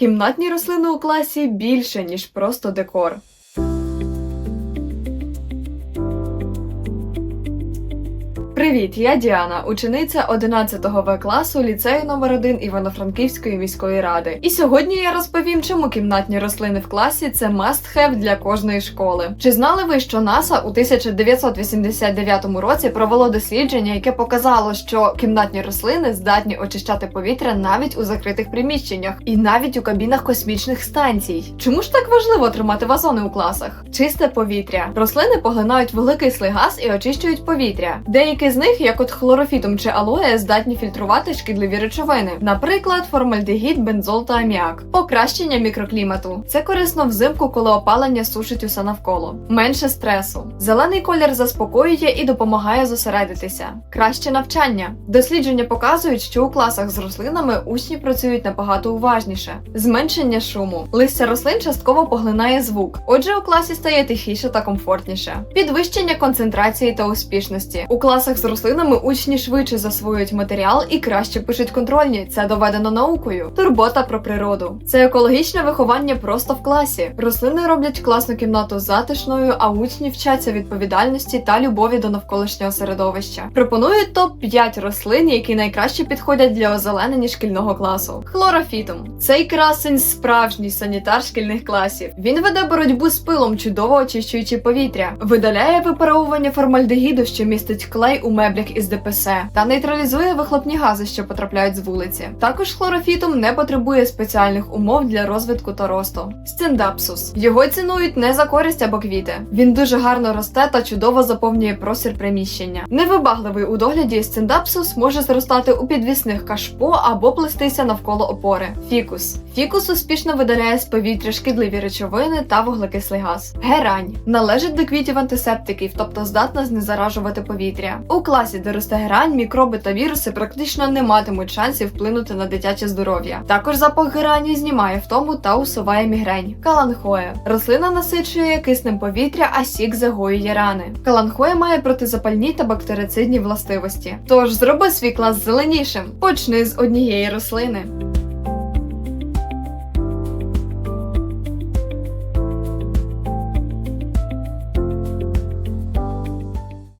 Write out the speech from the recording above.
Кімнатні рослини у класі більше, ніж просто декор. Привіт, я Діана, учениця 11 В класу ліцею номер 1 Івано-Франківської міської ради. І сьогодні я розповім, чому кімнатні рослини в класі це must have для кожної школи. Чи знали ви, що НАСА у 1989 році провело дослідження, яке показало, що кімнатні рослини здатні очищати повітря навіть у закритих приміщеннях і навіть у кабінах космічних станцій. Чому ж так важливо тримати вазони у класах? Чисте повітря. Рослини поглинають великий газ і очищують повітря. Деякі з них, як от хлорофітум чи алоє, здатні фільтрувати шкідливі речовини, наприклад, формальдегід, бензол та аміак. Покращення мікроклімату. Це корисно взимку, коли опалення сушить усе навколо. Менше стресу. Зелений колір заспокоює і допомагає зосередитися. Краще навчання. Дослідження показують, що у класах з рослинами учні працюють набагато уважніше. Зменшення шуму. Листя рослин частково поглинає звук. Отже, у класі стає тихіше та комфортніше. Підвищення концентрації та успішності. У класах з рослинами учні швидше засвоюють матеріал і краще пишуть контрольні. Це доведено наукою. Турбота про природу. Це екологічне виховання просто в класі. Рослини роблять класну кімнату затишною, а учні вчаться відповідальності та любові до навколишнього середовища. Пропоную топ 5 рослин, які найкраще підходять для озеленення шкільного класу. Хлорофітум. Цей красень справжній санітар шкільних класів. Він веде боротьбу з пилом, чудово очищуючи повітря, видаляє випаровування формальдегіду, що містить клей у меблях із ДПС, та нейтралізує вихлопні гази, що потрапляють з вулиці. Також хлорофітум не потребує спеціальних умов для розвитку та росту. Стендапсус. Його цінують не за користь або квіти. Він дуже гарно росте та чудово заповнює простір приміщення. Невибагливий у догляді стендапсус може зростати у підвісних кашпо або плестися навколо опори. Фікус. Фікус успішно видаляє з повітря шкідливі речовини та вуглекислий газ. Герань належить до квітів антисептиків, тобто здатна знезаражувати повітря. У класі, де росте герань, мікроби та віруси практично не матимуть шансів вплинути на дитяче здоров'я. Також запах герані знімає втому та усуває мігрень. Каланхоя. Рослина насичує киснем повітря, а сік загоює рани. Каланхоя має протизапальні та бактерицидні властивості. Тож зроби свій клас зеленішим. Почни з однієї рослини.